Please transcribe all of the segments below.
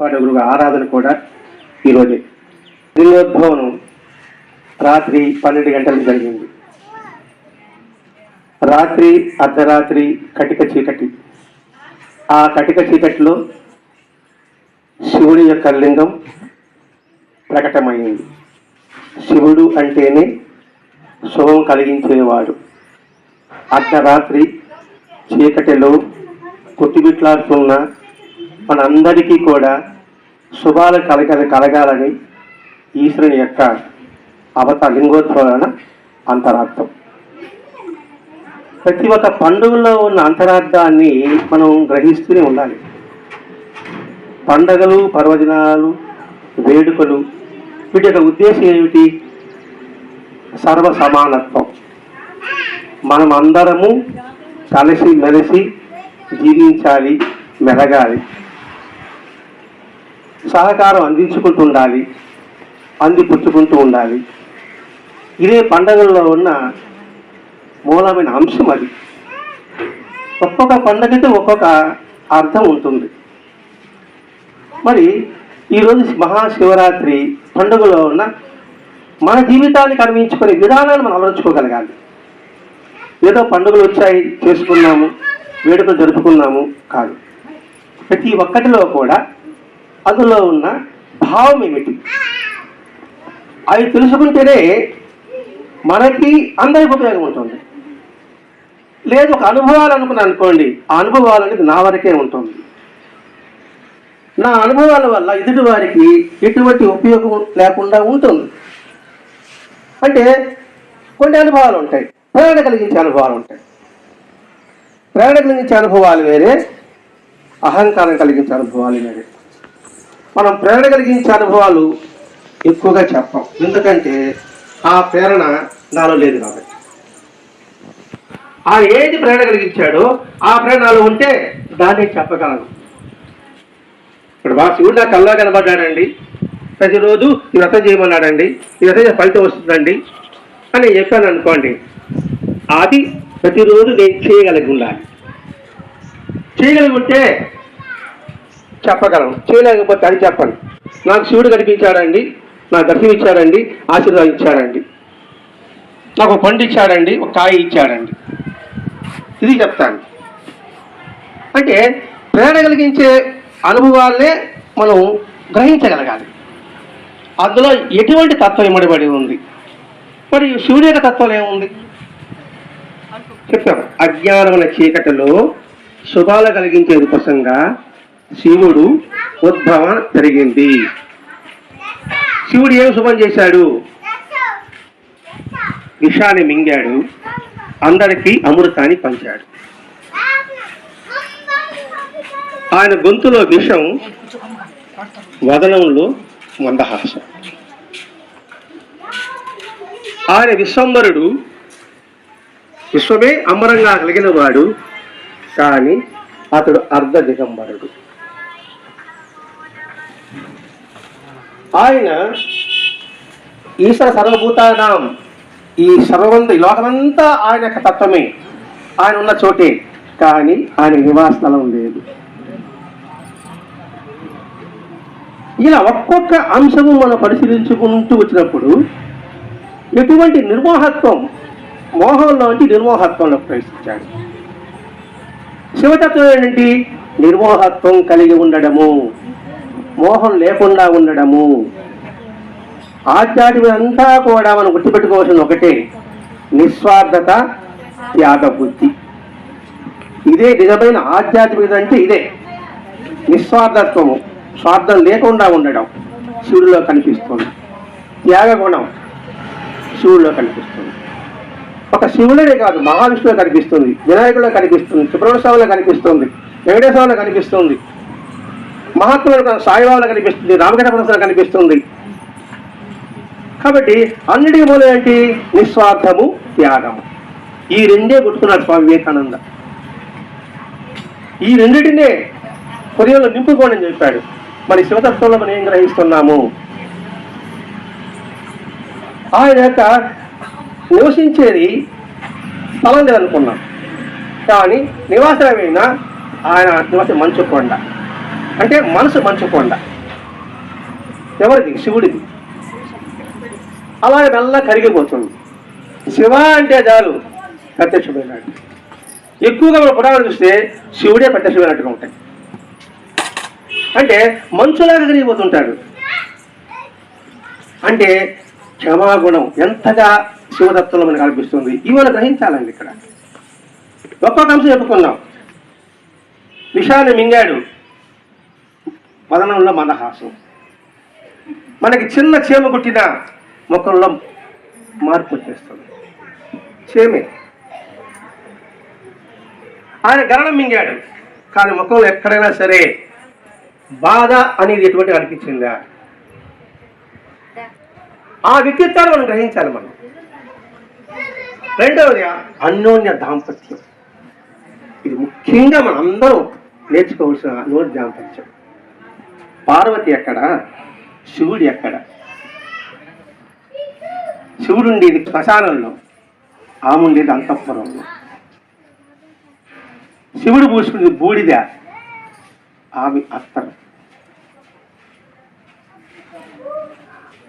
పాఠకులుగా ఆరాధన కూడా ఈరోజే. దిల్లోద్భవనం రాత్రి పన్నెండు గంటలకు జరిగింది. రాత్రి అర్ధరాత్రి కటిక చీకటి. ఆ కటిక చీకటిలో శివుడి యొక్క లింగం ప్రకటమైంది. శివుడు అంటేనే శుభం కలిగించేవాడు. అర్ధరాత్రి చీకటిలో కొట్టిబిట్లాడుతున్న మనందరికీ కూడా శుభాలు కలగ కలగాలని ఈశ్వరుని యొక్క అవత లింగోత్సవాలన అంతరార్థం. ప్రతి ఒక్క పండుగలో ఉన్న అంతరార్థాన్ని మనం గ్రహిస్తూనే ఉండాలి. పండగలు పర్వదినాలు వేడుకలు వీటి యొక్క ఉద్దేశం ఏమిటి? సర్వ సమానత్వం మనం అందరము కలిసి మెలిసి జీవించాలి మెలగాలి. సహకారం అందించుకుంటూ ఉండాలి అందిపుచ్చుకుంటూ ఉండాలి. ఇదే పండగల్లో ఉన్న మూలమైన అంశం అది. ఒక్కొక్క పండగకి ఒక్కొక్క అర్థం ఉంటుంది. మరి ఈరోజు మహాశివరాత్రి పండుగలో ఉన్న మన జీవితాన్ని కనిపించుకునే విధానాన్ని మనం అలవర్చుకోగలగాలి ఏదో పండుగలు వచ్చాయి చేసుకున్నాము వేడుకలు జరుపుకున్నాము కాదు. ప్రతి ఒక్కటిలో కూడా అందులో ఉన్న భావం ఏమిటి? అవి తెలుసుకుంటేనే మనకి అందరికి ఉపయోగం ఉంటుంది లేదు ఒక అనుభవాలు అనుకున్నాను అనుకోండి ఆ అనుభవాలు అనేది నా వరకే ఉంటుంది. నా అనుభవాల వల్ల ఎదుటి వారికి ఎటువంటి ఉపయోగం లేకుండా ఉంటుంది. అంటే కొన్ని అనుభవాలు ఉంటాయి. ప్రేరణ కలిగించే అనుభవాలు ఉంటాయి. ప్రేరణ కలిగించే అనుభవాలు వేరే అహంకారం కలిగించే అనుభవాలు వేరే. మనం ప్రేరణ కలిగించే అనుభవాలు ఎక్కువగా చెప్పం. ఎందుకంటే ఆ ప్రేరణ నాలో లేదు కాబట్టి. ఆ ఏది ప్రేరణ కలిగించాడో ఆ ప్రేరణ నాలో ఉంటే దాన్ని చెప్పగలను. ఇప్పుడు మా శివుడు నాకు కల్లా కనబడ్డాడండి. ప్రతిరోజు ఈ వ్రతం చేయమన్నాడండి. ఈ వ్రతం ఫలితం వస్తుందండి అని చెప్పాను అనుకోండి. అది ప్రతిరోజు నేను చేయగలిగి ఉండాలి. చేయగలిగి ఉంటే చెప్పగలను. చేయలేకపోతే అది చెప్పను. నాకు శివుడు కనిపించాడండి నా దర్శనం ఇచ్చాడండి ఆశీర్వాదం ఇచ్చాడండి. నాకు ఒక పండు ఇచ్చాడండి ఒక కాయ ఇచ్చాడండి. ఇది చెప్తాను. అంటే ప్రేరణ కలిగించే అనుభవాలనే మనం గ్రహించగలగాలి. అందులో ఎటువంటి తత్వం ఇమ్మడిబడి ఉంది? మరి శివుడి యొక్క తత్వం ఏముంది చెప్పాము అజ్ఞానమైన చీకటిలో శుభాలు కలిగించే కోసంగా శివుడు ఉద్భవ జరిగింది. శివుడు ఏం శుభం చేశాడు? విషాన్ని మింగాడు. అందరికీ అమృతాన్ని పంచాడు. ఆయన గొంతులో విషం వదనంలో మందహాసం. ఆయన విశ్వంబరుడు విశ్వమే అమరంగా కలిగిన వాడు కానీ అతడు అర్ధ దిగంబరుడు ఆయన ఈశ్వర సర్వభూతానాం ఈ సర్వంత ఈ లోకమంతా ఆయన యొక్క తత్వమే. ఆయన ఉన్న చోటే కానీ ఆయన నివాస స్థలం లేదు ఇలా ఒక్కొక్క అంశము మనం పరిశీలించుకుంటూ వచ్చినప్పుడు ఎటువంటి నిర్మోహత్వం మోహంలోంచి నిర్మోహత్వంలో ప్రవేశించాడు. శివతత్వం ఏంటి? నిర్మోహత్వం కలిగి ఉండడము. మోహం లేకుండా ఉండడము. ఆధ్యాత్మికంతా కూడా మనం గుర్తుపెట్టుకోవాల్సిన ఒకటే. నిస్వార్థత త్యాగబుద్ధి. ఇదే నిజమైన ఆధ్యాత్మికత అంటే ఇదే. నిస్వార్థత్వము స్వార్థం లేకుండా ఉండడం శివుడిలో కనిపిస్తుంది. త్యాగ గుణం శివుడిలో కనిపిస్తుంది. ఒక శివుడే కాదు మహావిష్ణువులో కనిపిస్తుంది వినాయకుడిలో కనిపిస్తుంది సుబ్రహ్మణ్య స్వామిలో కనిపిస్తుంది వెంకటేశ్వరంలో కనిపిస్తుంది. మహాత్ములకు సాయిబాబులు కనిపిస్తుంది రామకృష్ణ కనిపిస్తుంది. కాబట్టి అన్నిటికీ మూలం ఏంటి? నిస్వార్థము త్యాగము. ఈ రెండే గుర్తున్నాడు స్వామి వివేకానంద. ఈ రెండిటినే హృదయంలో నింపుకోండి అని చెప్పాడు. మరి శివతత్వంలో మనం ఏం గ్రహిస్తున్నాము? ఆయన యొక్క నివసించేది స్థలం లేదనుకున్నాం. కానీ నివాసమైన ఆయన నివాసం మంచు కొండ. అంటే మనసు మంచు కొండ ఎవరిది? శివుడిది. అలాగే మెల్ల కరిగిపోతుంది శివ అంటే చాలు ప్రత్యక్షమైనాడు ఎక్కువగా మన పురాణాలు చూస్తే శివుడే ప్రత్యక్షమైనట్టుగా ఉంటాయి. అంటే మంచులాగా కరిగిపోతుంటాడు. అంటే క్షమాగుణం ఎంతగా శివతత్వంలో మనకు కనిపిస్తుంది ఇవాళ గ్రహించాలండి ఇక్కడ. ఒక్కొక్క అంశం చెప్పుకుందాం. విషాన్ని మింగాడు. వదనంలో మందహాసం మనకి చిన్న చీమ కుట్టిన ముఖంలో మార్పు వచ్చేస్తుంది. చేమే. ఆయన గరణం మింగాడు. కానీ ముఖంలో ఎక్కడైనా సరే బాధ అనేది ఎటువంటి అనిపించిందా? ఆ వ్యక్తిత్వాన్ని మనం గ్రహించాలి మనం. రెండవది అన్యోన్య దాంపత్యం. ఇది ముఖ్యంగా మనం అందరం నేర్చుకోవాల్సిన అన్యోన్య దాంపత్యం. పార్వతి ఎక్కడ? శివుడు ఎక్కడ? శివుడు ఉండేది శ్మశానంలో ఆమె ఉండేది అంతఃపురంలో శివుడు పూసుకునేది బూడిద ఆమె అత్తరు.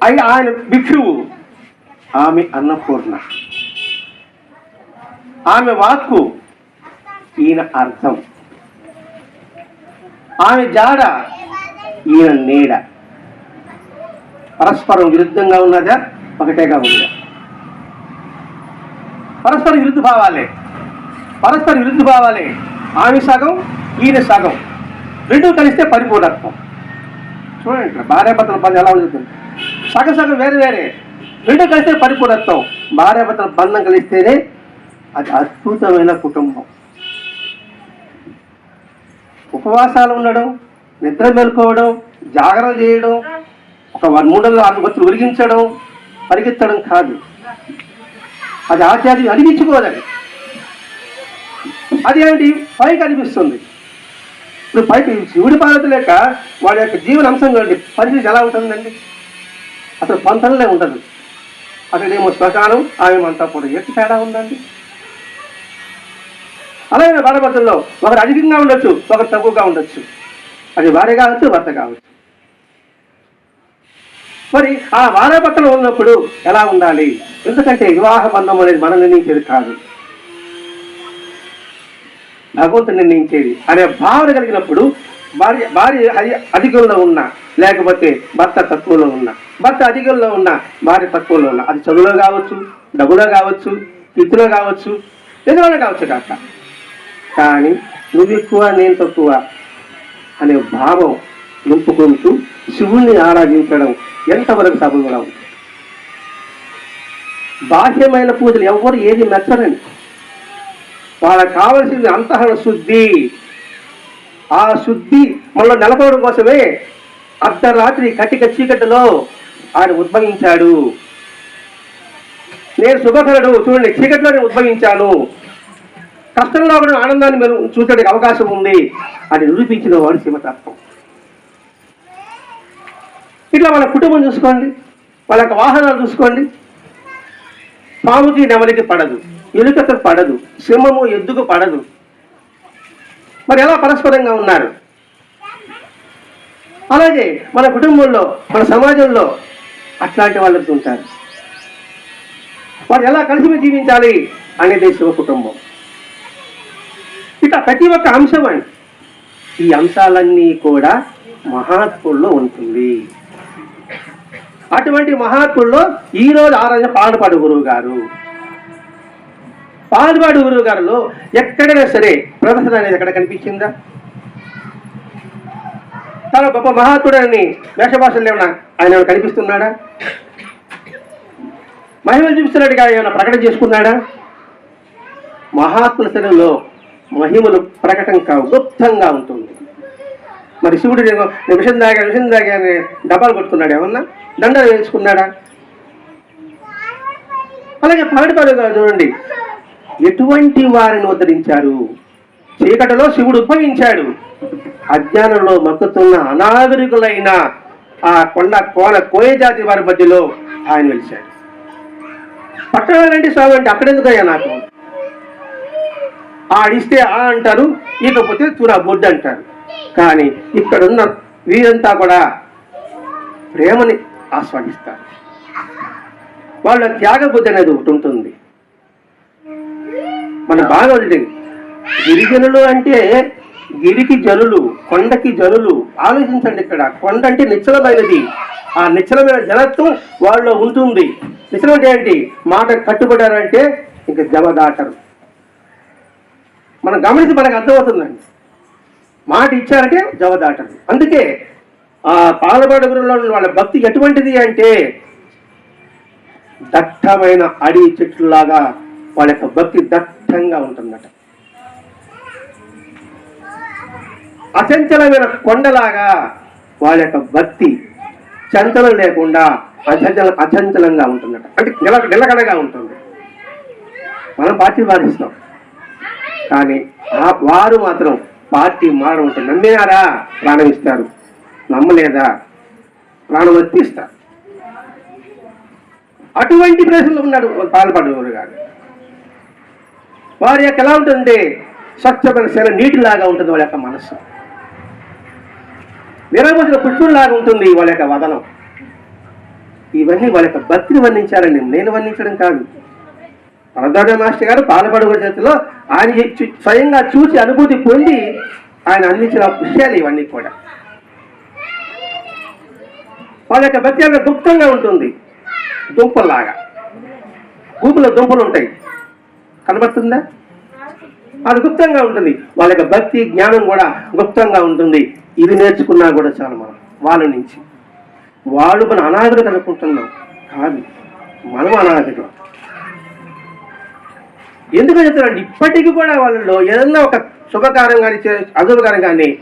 అయి ఆయన భిక్షువు ఆమె అన్నపూర్ణ. ఆమె వాక్కు ఈయన అర్థం. ఆమె జాడ ఈయన నీడ. పరస్పరం విరుద్ధంగా ఉన్నదా? ఒకటేగా ఉందా. పరస్పర విరుద్ధ భావాలే. పరస్పర విరుద్ధ భావాలే. ఆమె సగం ఈయన సగం. రెండు కలిస్తే పరిపూర్ణత్వం. చూడండి ఇక్కడ భార్యాభర్తల బంధం ఎలా ఉంటుంది సగం సగం వేరే వేరే. రెండు కలిస్తే పరిపూర్ణత్వం. భార్యాభర్తల బంధం కలిస్తేనే అది అద్భుతమైన కుటుంబం. ఉపవాసాలు ఉండడం నిద్ర మేల్కోవడం జాగరణ చేయడం ఒక వన్ మూడు వందల ఆరు భక్తులు ఉరిగించడం పరిగెత్తడం కాదు. అది ఆచార్యం అనిపించుకోదండి. అది ఏంటి పైకి అనిపిస్తుంది. ఇప్పుడు పైకి శివుడి పార్వతి లేక వాడి యొక్క జీవన అంశం చూడండి పరిస్థితి ఎలా ఉంటుందండి? అసలు పంతనలే ఉండదు. అక్కడేమో శ్మశానం ఆమె అంతా కూడా ఎట్టి తేడా ఉందండి. అలాగే బాధపడుతుల్లో ఒకరు అధికంగా ఉండొచ్చు ఒకరు తక్కువగా ఉండొచ్చు. అది భార్య కావచ్చు భర్త కావచ్చు. మరి ఆ భార్యాభర్తలు ఉన్నప్పుడు ఎలా ఉండాలి? ఎందుకంటే వివాహ బంధం అనేది మనం నిర్ణయించేది కాదు. భగవంతుడు నిర్ణయించేది అనే భావన కలిగినప్పుడు భార్య భార్య అధికంలో ఉన్నా లేకపోతే భర్త తక్కువలో ఉన్నా భర్త అధికంలో ఉన్నా భార్య తక్కువలో ఉన్నా అది చదువులో కావచ్చు డబ్బులో కావచ్చు వృత్తిలో కావచ్చు ఎందులోనే కావచ్చు కాక. కానీ నువ్వు ఎక్కువ నేను తక్కువ అనే భావం నింపుకుంటూ శివుణ్ణి ఆరాధించడం ఎంతవరకు సఫలంగా ఉంది బాహ్యమైన పూజలు ఎవ్వరు ఏది మెచ్చరండి. వాళ్ళకి కావలసింది అంతఃకరణ శుద్ధి. ఆ శుద్ధి మనలో నెలకొనడం కోసమే అర్ధరాత్రి కటిక చీకటిలో ఆయన ఉద్భవించాడు. నేను శుభకరుడు చూడండి చీకటిలోనే ఉద్భవించాను. కష్టంలో కూడా ఆనందాన్ని మీరు చూసడానికి అవకాశం ఉంది అని నిరూపించిన వాడు శివతత్వం ఇట్లా వాళ్ళ కుటుంబం చూసుకోండి వాళ్ళ యొక్క వాహనాలు చూసుకోండి. పాముకి నెమలికి పడదు ఎలుకకు పడదు సింహము ఎద్దుకు పడదు. మరి ఎలా పరస్పరంగా ఉన్నారు? అలాగే మన కుటుంబంలో మన సమాజంలో అట్లాంటి వాళ్ళకి ఉంటారు. వారు ఎలా కలిసి జీవించాలి అనేది శివ కుటుంబం ఇక ప్రతి ఒక్క అంశం అండి. ఈ అంశాలన్నీ కూడా మహాత్ముల్లో ఉంటుంది. అటువంటి మహాత్ముల్లో ఈ రోజు ఆరాధన పాడుపాడు గురువు గారు. పాలపాడు గురువు గారిలో ఎక్కడైనా సరే ప్రదర్శన అనేది ఎక్కడ కనిపించిందా? చాలా గొప్ప మహాత్ముడని వేషభాషలు ఏమన్నా ఆయన కనిపిస్తున్నాడా? మహిమలు చూపిస్తున్నట్టుగా ఏమైనా ప్రకటన చేసుకున్నాడా? మహాత్ముల శరీరంలో మహిమలు ప్రకటన కావు గుప్తంగా ఉంటుంది. మరి శివుడు నేను విషం దాగా విషం దాగా అని డబ్బాలు కొట్టుకున్నాడు. ఏమన్నా? దండ వేయించుకున్నాడా? అలాగే పగటిపాడు గారు చూడండి. ఎటువంటి వారిని ఉద్ధరించారు చీకటిలో శివుడు ఉద్భవించాడు. అజ్ఞానంలో మక్కుతున్న అనాగరికులైన ఆ కొండ కోన కోయ జాతి వారి మధ్యలో ఆయన వెలిచాడు పట్టణాలంటే స్వామి అంటే అక్కడెందుకయ్యా నాకు? ఆడిస్తే ఆ అంటారు ఇకపోతే తురా బొడ్డు అంటారు. కానీ ఇక్కడున్న వీరంతా కూడా ప్రేమని ఆస్వాదిస్తారు. వాళ్ళ త్యాగబుద్ధి అనేది ఒకటి ఉంటుంది. మన బాగా ఉంటుంది గిరిజనులు అంటే గిరికి జనులు కొండకి జనులు ఆలోచించండి ఇక్కడ. కొండ అంటే నిశ్చలమైనది. ఆ నిశ్చలమైన జలత్వం వాళ్ళలో ఉంటుంది. నిశ్చలం అంటే ఏంటి? మాట కట్టుబడారంటే ఇంకా జమ దాటరు మనం గమనించి మనకు అర్థమవుతుందండి. మాట ఇచ్చారంటే జవదాటం అందుకే ఆ పాలబడుగురులో వాళ్ళ భక్తి ఎటువంటిది అంటే దట్టమైన అడి చెట్లులాగా వాళ్ళ యొక్క భక్తి దట్టంగా ఉంటుందట. అచంచలమైన కొండలాగా వాళ్ళ యొక్క భక్తి చంచలం లేకుండా అచంచల అచంచలంగా ఉంటుందట. అంటే నిల నిలకడగా ఉంటుంది. మనం పార్టీ మారిస్తాం కానీ ఆ వారు మాత్రం పార్టీ మారడం నమ్మినారా? ప్రాణం ఇస్తారు నమ్మలేదా? ప్రాణం వచ్చి ఇస్తారు అటువంటి ప్రశ్నలు ఉన్నాడు పాల్పడేవారు కానీ వారి యొక్క ఎలా ఉంటుంది? స్వచ్ఛమైన శిల నీటిలాగా ఉంటుంది వాళ్ళ యొక్క మనస్సు. విరబోసిన పుష్పుల్లాగా ఉంటుంది వాళ్ళ యొక్క వదనం. ఇవన్నీ వాళ్ళ యొక్క భక్తిని వర్ణించారండి నేను వర్ణించడం కాదు. వరదాడ మాస్టర్ గారు పాలపడుగుల చేతిలో ఆయన స్వయంగా చూసి అనుభూతి పొంది ఆయన అందించిన విషయాలు ఇవన్నీ కూడా. వాళ్ళ యొక్క భక్తి అంత గుప్తంగా ఉంటుంది. దుంపల్లాగా. భూమిలో దుంపలు ఉంటాయి. కనబడుతుందా? అది గుప్తంగా ఉంటుంది. వాళ్ళ యొక్క భక్తి జ్ఞానం కూడా గుప్తంగా ఉంటుంది. ఇది నేర్చుకున్నా కూడా చాలు మనం. వాళ్ళ నుంచి. వాళ్ళు మన అనాథులు అనుకుంటున్నాం కాదు. మనం అనాథులు. ఎందుకు చెప్తున్నారంటే ఇప్పటికీ కూడా వాళ్ళలో ఏదన్నా ఒక శుభకారం కానీ అశుభకారం కానీ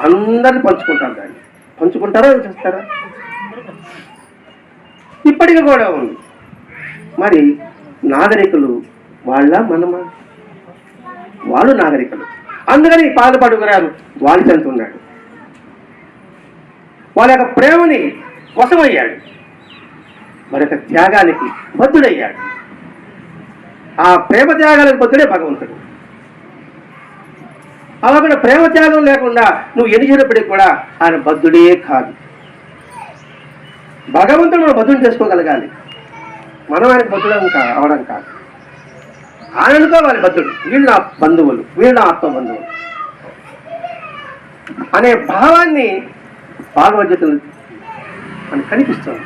అందరిని పంచుకుంటారు దాన్ని. పంచుకుంటారా చేస్తారా? ఇప్పటికీ కూడా ఉంది. మరి నాగరికులు వాళ్ళ మనమా? వాళ్ళు నాగరికులు. అందుకని పాదపడుగురారు వాళ్ళు చెందుతున్నాడు వాళ్ళ యొక్క ప్రేమని వశమయ్యాడు. మరి యొక్క త్యాగానికి బద్దుడయ్యాడు ఆ ప్రేమ త్యాగాలకు పొద్దుడే భగవంతుడు. అలా కూడా ప్రేమ త్యాగం లేకుండా నువ్వు ఎన్ని చేసినప్పటికీ కూడా ఆయన బద్ధుడే కాదు. భగవంతుడు మనం బద్ధుని చేసుకోగలగాలి. మనం ఆయనకు బద్ధుడం కా అవడం కాదు. ఆయన అనుకోవాలి బద్ధుడు. వీళ్ళు నా బంధువులు వీళ్ళు నా ఆత్మ బంధువులు అనే భావాన్ని భాగవద్గీతలు మనకు కనిపిస్తుంది.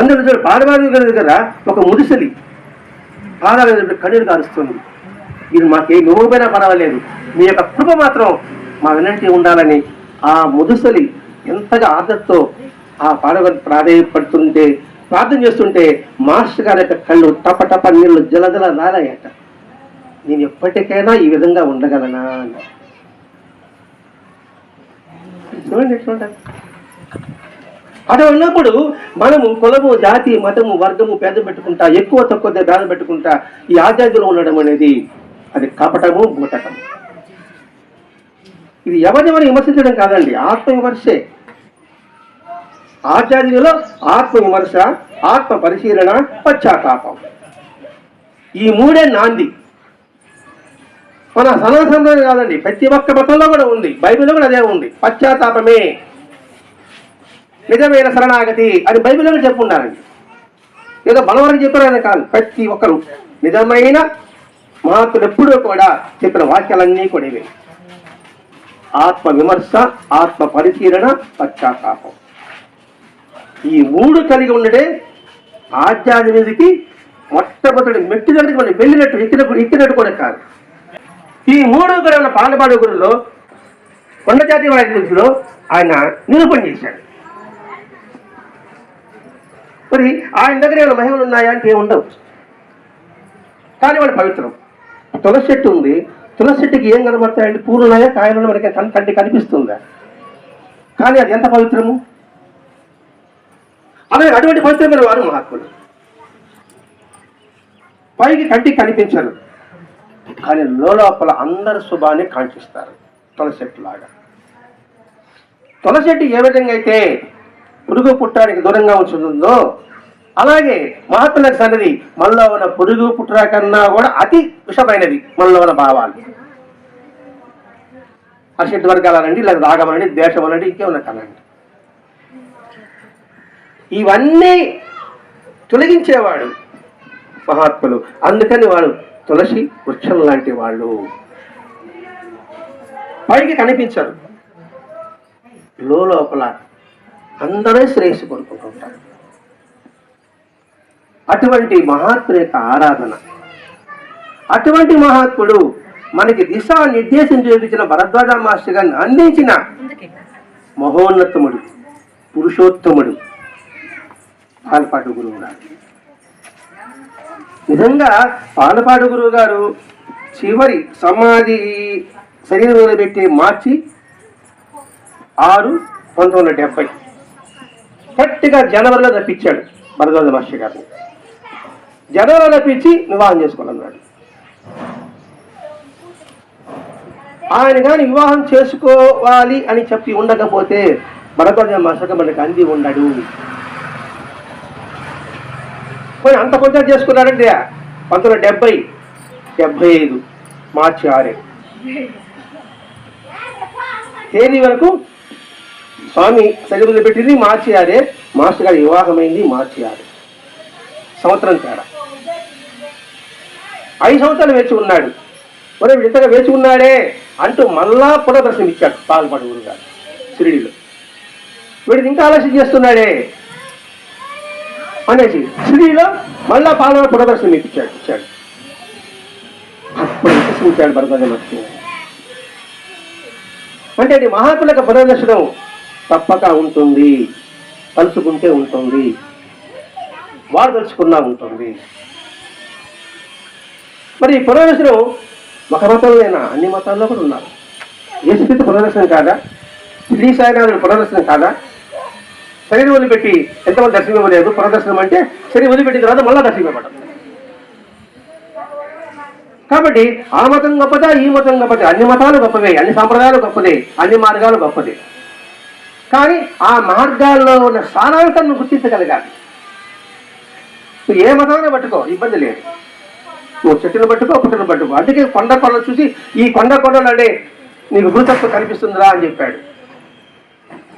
అందులో చూడు పాడవారి దగ్గర ఒక ముదిసలి పాదాల దగ్గర కన్నీరు కారుస్తుంది. మీరు మాకే నువ్వుపోయినా పర్వాలేదు మీ యొక్క కృప మాత్రం మా వెనంటి ఉండాలని ఆ ముదుసలి ఎంతగా ఆదర్తో ఆ పాడవారి ప్రాధాన్యపడుతుంటే ప్రార్థన చేస్తుంటే మాస్టర్ గారి యొక్క కళ్ళు టప టప నీళ్ళు జలజల రాలయ్యట. నేను ఎప్పటికైనా ఈ విధంగా ఉండగలనా అని చూడండి ఎట్లా అలా ఉన్నప్పుడు మనము కులము జాతి మతము వర్గము పేద పెట్టుకుంటా ఎక్కువ తక్కువ భేదం పెట్టుకుంటా ఈ ఆధ్యాత్మిలో ఉండడం అనేది అది కపటము బూటకము ఇది ఎవరిని విమర్శించడం కాదండి ఆత్మ విమర్శే ఆధ్యాత్మికలో ఆత్మ ఆత్మ పరిశీలన పశ్చాత్తాపం. ఈ మూడే నాంది. మన సనాతనంలో కాదండి ప్రతి ఒక్క మతంలో కూడా ఉంది బైబిల్లో కూడా అదే ఉంది పశ్చాత్తాపమే. నిజమైన శరణాగతి అని బైబిల్లో కూడా చెప్పున్నారండి ఏదో బలవరం చెప్పారని కాదు ప్రతి ఒక్కరు నిజమైన మహాత్ములు ఎప్పుడూ కూడా చెప్పిన వాక్యాలన్నీ కూడా ఇవే. ఆత్మ విమర్శ ఆత్మ పరిశీలన పశ్చాత్తాపం. ఈ మూడు కలిగి ఉండడే ఆధ్యాత్మికకి మొట్టమొదటి మెట్టు మనం వెళ్ళినట్టు ఎక్కినప్పుడు ఎక్కినట్టు కూడా కాదు. ఈ మూడు కూడా ఉన్న పాలపాడు గురులో కొండజాతి వారి గురించిలో ఆయన నిరూపణ చేశాడు. మరి ఆయన దగ్గర ఏమైనా మహిమలు ఉన్నాయా అంటే ఏమి ఉండవు. కానీ వాడు పవిత్రం. తులసి చెట్టు ఉంది. తులసి చెట్టుకి ఏం కనబడతాయండి? పూలు ఉన్నాయా? కాయలు మనకి కన్- కంటికి కనిపిస్తుందా? కానీ అది ఎంత పవిత్రము? అలాగే అటువంటి పవిత్రమైన వారు మహాత్ములు. పైకి కంటికి కనిపించరు. కానీ లోపల అందరి శుభాన్ని కాంక్షిస్తారు. తులసి చెట్టు లాగా తులసి చెట్టు ఏ విధంగా అయితే పురుగు పుట్టానికి దూరంగా ఉంచుతుందో అలాగే మహాత్ముల సన్నది మనలో ఉన్న పురుగు పుట్ర కన్నా కూడా అతి విషమైనది మనలో ఉన్న భావాలు అషడ్ వర్గాలనండి లేదా రాగమనండి ద్వేషం అనండి ఇంకేమన్నా కనండి. ఇవన్నీ తొలగించేవాడు మహాత్ములు. అందుకని వాడు తులసి వృక్షం లాంటి వాళ్ళు పైకి కనిపించరు. లోపల అందరూ శ్రేయస్సు కోరుకుంటుంటారు అటువంటి మహాత్ముల యొక్క ఆరాధన. అటువంటి మహాత్ముడు మనకి దిశా నిర్దేశం చూపించిన భరద్వాజ మాస్టర్ గారిని అందించిన మహోన్నతముడు పురుషోత్తముడు పాలపాటు గురువు గారు. నిజంగా పాలపాడు గురువు గారు చివరి సమాధి శరీరంలో పెట్టి మార్చి ఆరు పంతొమ్మిది వందల డెబ్బై కరెక్ట్గా జనవరిలో తప్పించాడు భరద్వాజ మాస్టర్ గారిని జనవరిలో తప్పించి వివాహం చేసుకోవాలన్నాడు ఆయన కానీ వివాహం చేసుకోవాలి అని చెప్పి ఉండకపోతే భరద్వాజ మాస్టర్ గారు మనకి అంది ఉండడు. పోయి అంత కొంచెం చేసుకున్నాడంటే పంతొమ్మిది డెబ్బై డెబ్బై ఐదు మార్చి ఆరే. తేదీ వరకు స్వామి సరిహద్దులు పెట్టింది మార్చి ఆరే మాస్టర్ గారి వివాహమైంది మార్చి ఆరు సంవత్సరం తేడా. ఐదు సంవత్సరాలు వేచి ఉన్నాడు. ఒరే ఇంతగా వేచి ఉన్నాడే అంటూ మళ్ళా పునర్దర్శనం ఇచ్చాడు పాల్పడు గురువు గారు షిరిడిలో. వీడికి ఇంకా ఆలస్యం చేస్తున్నాడే అనేసి షిరిడిలో మళ్ళా పాలన పునర్దర్శనం ఇప్పించాడు ఇచ్చాడు. అప్పుడు విశ్వసించాడు భరద్వాజ అంటే అది మహాత్ములకు పునర్దర్శనం. తప్పక ఉంటుంది. తలుచుకుంటే ఉంటుంది. వాడు తలుచుకున్నా ఉంటుంది. మరి ఈ పునర్దర్శనం ఒక మతంలోనైనా అన్ని మతాల్లో కూడా ఉన్నారు. యేసుక్రీస్తు పునర్దర్శనం కాదా? శ్రీ సాయినాథుడు పునర్దర్శనం కాదా? శరీరం వదిలిపెట్టి ఎంతమంది దర్శనం ఇవ్వలేదు? పునర్దర్శనం అంటే శరీరం వదిలిపెట్టిన తర్వాత మళ్ళా దర్శనం ఇవ్వడం. కాబట్టి ఆ మతం గొప్పదా? ఈ మతం గొప్పదే. అన్ని మతాలు గొప్పవే. అన్ని సంప్రదాయాలు గొప్పదే. అన్ని మార్గాలు గొప్పదే. కానీ ఆ మార్గాల్లో ఉన్న సారాంశం గుర్తించగలగాలి. నువ్వు ఏ మతమైనా పట్టుకో ఇబ్బంది లేదు. నువ్వు చెట్టును పట్టుకో పుట్టను పట్టుకో. అందుకే కొండ కొండ చూసి ఈ కొండ కొండలు అంటే నీకు గురుతత్వం కనిపిస్తుందిరా అని చెప్పాడు.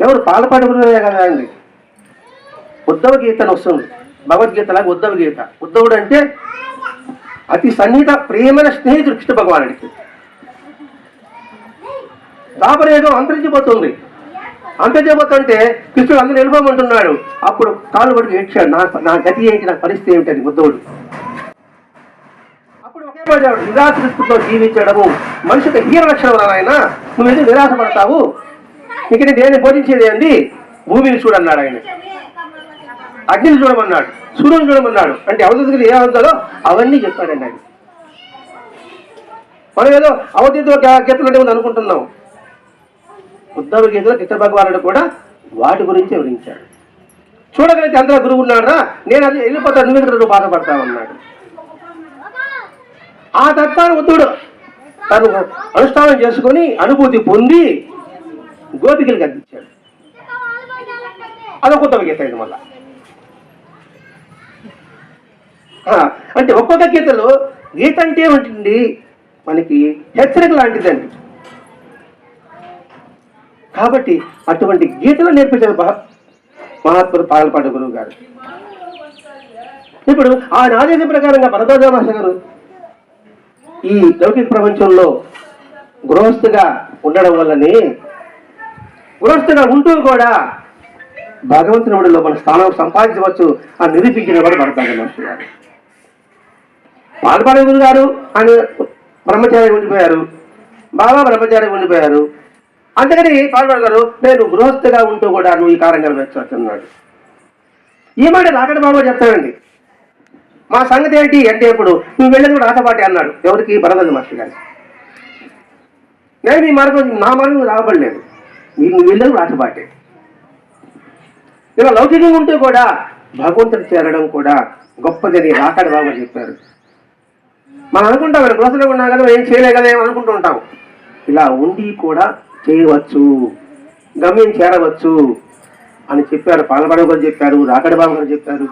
ఎవరు పాలపాటి గురువే కదా అండి? ఉద్ధవ గీత వస్తుంది. భగవద్గీత లాగా ఉద్ధవ గీత. ఉద్ధవుడు అంటే అతి సన్నిహిత ప్రేమైన స్నేహితుడు కృష్ణ భగవానుడికి. దాపరేగం అంతరించిపోతుంది. అంతరించిపోతుంటే కృష్ణుడు అందరూ నిలబోమంటున్నాడు అప్పుడు కాళ్ళు పడికి ఏడ్చాడు. నా నా గతి ఏంటి? నా పరిస్థితి ఏమిటని బుద్ధుడు అప్పుడు ఒకే పడ్డాడు నిరాశతో జీవించడము. మనిషికి హీర లక్షణం ఆయన నువ్వు ఎందుకు నిరాశపడతావు? ఇక నేను దేన్ని బోధించేది అండి భూమిని చూడన్నాడు ఆయన. అగ్నిని చూడమన్నాడు. సూర్యుని చూడమన్నాడు. అంటే అవధులు ఏ అవుతాడో అవన్నీ చెప్పాడండి ఆయన. మనం ఏదో అవధితో గీతలు ఉంది అనుకుంటున్నాం. ఉద్ధవ గీతలో చిత్ర భగవానుడు కూడా వాటి గురించి వివరించాడు. చూడగలిగితే అందరూ గురువు ఉన్నాడా నేను అది వెళ్ళిపోతా నువ్వు ఎందుకు నువ్వు బాధపడతా ఉన్నాడు ఆ తత్వాన్ని ఉద్ధుడు తను అనుష్ఠానం చేసుకొని అనుభూతి పొంది గోపికలకు అందించాడు. అదొక ఉత్తమ గీత ఇది మళ్ళా. అంటే ఒక్కొక్క గీతలో గీత అంటే ఏమిటండి? మనకి హెచ్చరిక లాంటిదండి. కాబట్టి అటువంటి గీతలు నేర్పించారు మహాత్ముడు పాలపాటి గురువు గారు. ఇప్పుడు ఆ ఆదేశం ప్రకారంగా భరద్వాజ మహర్షి గారు ఈ లౌకిక ప్రపంచంలో గృహస్థుగా ఉండడం వల్లనే గృహస్థుగా ఉంటూ కూడా భగవంతునిలో మన స్థానం సంపాదించవచ్చు అని నిరూపించిన వాడు భరద్వాజ మహర్షి గారు. పాల్పాడ గురుగారు గారు బ్రహ్మచారి ఉండిపోయారు. బాబా బ్రహ్మచారి ఉండిపోయారు. అందుకని పాల్పాడు గారు నేను గృహస్థగా ఉంటూ కూడా నువ్వు ఈ కారంగా వచ్చాడు ఈ మాట రాకటి బాబు చెప్తానండి మా సంగతి ఏంటి అంటే ఇప్పుడు నువ్వు వెళ్ళేది కూడా రాకపాటి అన్నాడు. ఎవరికి? భరద్వాజ మాస్టర్ గారు. నేను ఈ మార్గం నా మార్గం రాబడలేదు మీరు నువ్వు వెళ్ళేది రాకపాటే ఇలా లౌకికంగా ఉంటే కూడా భగవంతుడు చేరడం కూడా గొప్పదని రాకాడి బాబు చెప్పారు. మనం అనుకుంటాం గృహస్థలో గృహస్థులో ఉన్నా కదా ఏం చేయలే కదా ఏమనుకుంటూ ఉంటాం. ఇలా ఉండి కూడా చేయవచ్చు గమ్యం చేరవచ్చు అని చెప్పారు పాలబాబు గారు చెప్పారు రాకడి బాబు గారు చెప్పారు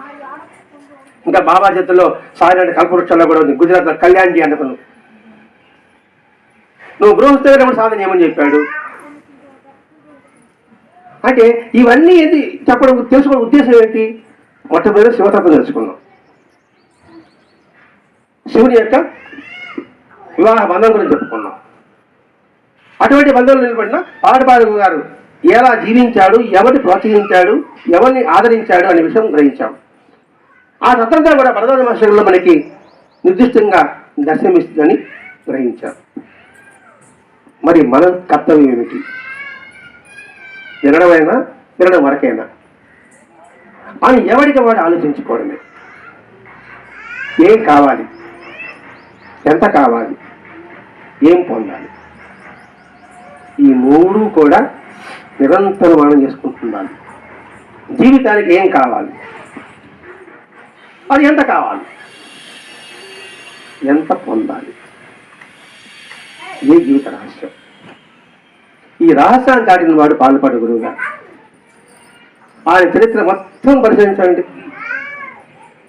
ఇంకా బాబా చేతుల్లో సాయినాడు కల్పవృక్షంలో కూడా ఉంది. గుజరాత్ కళ్యాణ్జీ అనుకున్నాను నువ్వు గృహస్థులైనప్పుడు సాధన ఏమని చెప్పాడు. అంటే ఇవన్నీ ఏది చెప్పడం తెలుసుకోవడం ఉద్దేశం ఏంటి? మొట్టమొదటి శివతత్వం తెలుసుకున్నాం. శివుని యొక్క వివాహ బంధం గురించి చెప్పుకున్నాం. అటువంటి బంధంలో నిలబడిన పాడపాడు గారు ఎలా జీవించాడు ఎవరిని ప్రోత్సహించాడు ఎవరిని ఆదరించాడు అనే విషయం గ్రహించాం. ఆ తత్వంగా కూడా భరద్వాజ మాస్టర్లో మనకి నిర్దిష్టంగా దర్శనమిస్తుందని గ్రహించాం. మరి మన కర్తవ్యం ఏమిటి? వినడమైనా వినడం వరకైనా. అని ఎవరికి వాడు ఆలోచించుకోవడమే. ఏం కావాలి? ఎంత కావాలి? ఏం పొందాలి? ఈ మూడు కూడా నిరంతరం మనం చేసుకుంటున్నాను. జీవితానికి ఏం కావాలి? అది ఎంత కావాలి? ఎంత పొందాలి? ఏ జీవిత రహస్యం. ఈ రహస్యాన్ని దాటిన వాడు పాల్పడు గురువుగా ఆయన చరిత్ర మొత్తం పరిశీలించండి.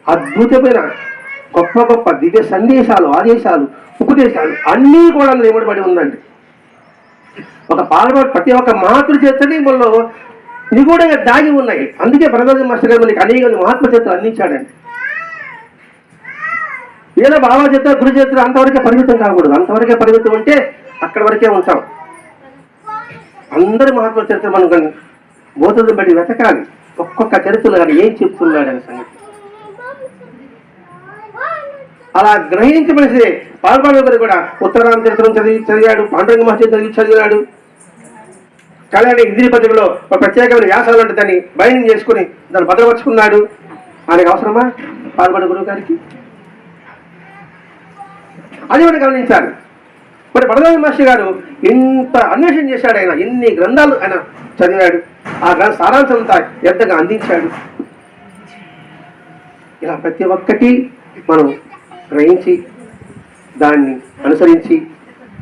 అద్భుతమైన గొప్ప గొప్ప దివ్య సందేశాలు ఆదేశాలు ఉపదేశాలు అన్నీ కూడా నిలబడి ఉందండి. ఒక పాల్గొన ప్రతి ఒక్క మహాత్ముడి చేతని మనలో నిగూఢంగా దాగి ఉన్నాయి. అందుకే భరద్వాజ మాస్టర్ గారు మనకి అనేక మహాత్మ చేతులు అందించాడండి. ఏదో బాబా చేత గురు చేతులు అంతవరకే పరిమితం కాకూడదు. అంతవరకే పరిమితం ఉంటే అక్కడి వరకే ఉంటాం. అందరి మహాత్మ చరిత్ర మనం కానీ బట్టి వెతకాలి. ఒక్కొక్క చరిత్రలో కానీ ఏం చెప్తున్నాడు అనే సంగతి. అలా గ్రహించమనిసి పాల్గొనే గారు కూడా ఉత్తరాంధ్ర చరిత్రను చదివి చదివాడు పాండురంగ మహర్షి చదివి చదివాడు. కళ్యాణి ఇంద్రి పత్రికలో ఒక ప్రత్యేకమైన వ్యాసాలు అంటే దాన్ని బైండింగ్ చేసుకుని దాన్ని భద్రపరుచుకున్నాడు. ఆయనకు అవసరమా? పాల్గొన గురువు గారికి? అది కూడా గమనించాలి. మరి పరదాని మహర్షి గారు ఇంత అన్వేషణ చేశాడు ఆయన. ఎన్ని గ్రంథాలు ఆయన చదివాడు. ఆ గ్రంథ సారాంశం అంతా ఎంతగా అందించాడు. ఇలా ప్రతి ఒక్కటి మనం గ్రహించి దాన్ని అనుసరించి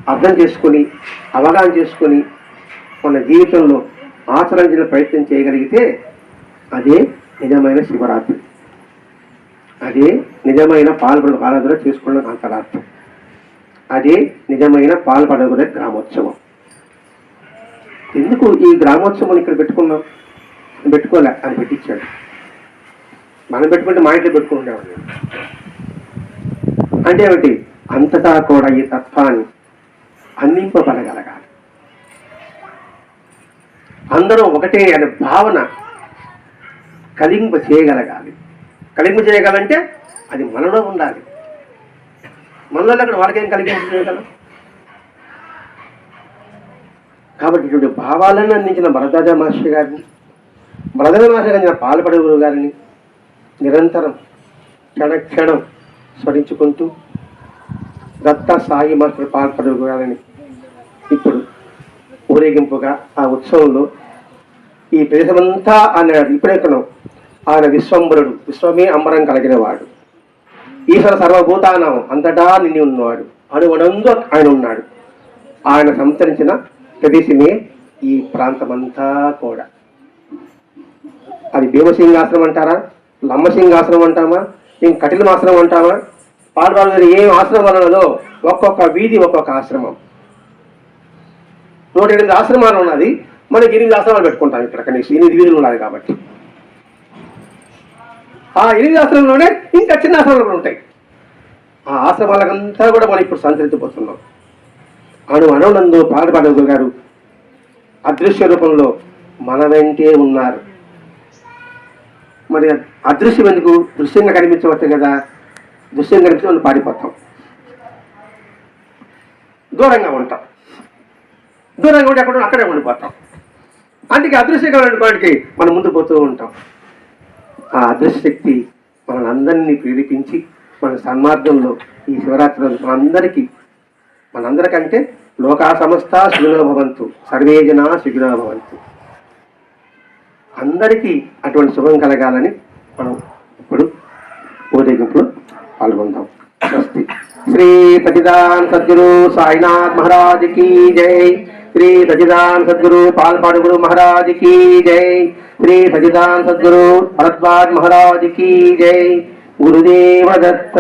అర్థం చేసుకొని అవగాహన చేసుకొని మన జీవితంలో ఆచరించిన ప్రయత్నం చేయగలిగితే అదే నిజమైన శివరాత్రి. అదే నిజమైన పాల్గొన ఆరాధన చేసుకున్న అంతరార్థం అదే నిజమైన పాల్పడగొనే గ్రామోత్సవం. ఎందుకు ఈ గ్రామోత్సవం ఇక్కడ పెట్టుకున్నాం? పెట్టుకోలే అని పెట్టించాడు. మనం పెట్టుకుంటే మా ఇంట్లో పెట్టుకుంటామండి. అంటే ఏమిటి? అంతటా కూడా ఈ తత్వాన్ని అందింపబడగలగాలి అందరూ ఒకటే అనే భావన కలింప చేయగలగాలి. కలింప చేయగలంటే అది మనలో ఉండాలి. మనలో అక్కడ వాళ్ళకేం కలిగించగలం చేయగలం? కాబట్టి ఇటువంటి భావాలను అందించిన భరతాజ మహర్షి గారిని భరద్వాజ మహర్షి అందించిన పాల్పడే గురువు గారిని నిరంతరం క్షణక్షణం స్మరించుకుంటూ దత్త సాయి మాస్టర్ పాల్పడే గురువు గారిని ఇప్పుడు ఊరేగింపుగా ఆ ఉత్సవంలో ఈ ప్రదేశమంతా ఆయన ఇప్పుడెక్కడం ఆయన విశ్వంబరుడు విశ్వమే అంబరం కలిగిన వాడు ఈశ్వర సర్వభూతానం అంతటా నిండి ఉన్నవాడు. అనువనందు ఆయన ఉన్నాడు. ఆయన సంతరించిన ప్రదేశమే ఈ ప్రాంతమంతా కూడా. అది భీమసింహాసనం అంటారా? లమ్మసింహాసనం అంటామా? ఇంక ఆశ్రమం అంటామా? పాల్గొన ఏం ఆశ్రమం ఉన్నదో ఒక్కొక్క వీధి ఒక్కొక్క ఆశ్రమం. నూట ఎనిమిది ఆశ్రమాలు ఉన్నది. మనకి ఎనిమిది ఆశ్రమాలు పెట్టుకుంటాం ఇక్కడ. కనీసం ఎనిమిది వీధులు ఉన్నాయి కాబట్టి. ఆ ఎనిమిది ఆశ్రమంలోనే ఇంకా చిన్న ఆశ్రమాలు కూడా ఉంటాయి. ఆ ఆశ్రమాలకంతా కూడా మనం ఇప్పుడు సంచరించబోతున్నాం. అను అనునందు పాడపాడు గారు అదృశ్య రూపంలో మన వెంటే ఉన్నారు. మరి అదృశ్యం ఎందుకు? దృశ్యంగా కనిపించవచ్చు కదా. దృశ్యం కనిపించి మనం పాడిపోతాం దూరంగా ఉంటాం. దూరంగా ఉండి అక్కడ అక్కడే ఉండిపోతాం. అందుకే అదృశ్యకరమైన వాడికి మనం ముందు పోతూ ఉంటాం. ఆ అదృశక్తి మనల్ని అందరినీ పీడిపించి మన సన్మార్గంలో ఈ శివరాత్రి రోజు మనందరికీ మనందరికంటే లోకా సమస్త శిగుణోభవంతు సర్వేజన జన శిగుణోభవంతు అందరికీ అటువంటి శుభం కలగాలని మనం ఇప్పుడు ఊరేగింపులో పాల్గొందాం. స్వస్తి. శ్రీ పతిదాన్ సద్గురు సాయినాథ్ మహారాజుకి జై. శ్రీ సచిదాన్ సద్గురు పాల్పాడుగుడు మహారాజ్కి జై శ్రీ సచిదాన్ సద్గురు భరద్వాజ్ మహారాజ్కి జై గురుదేవ దత్త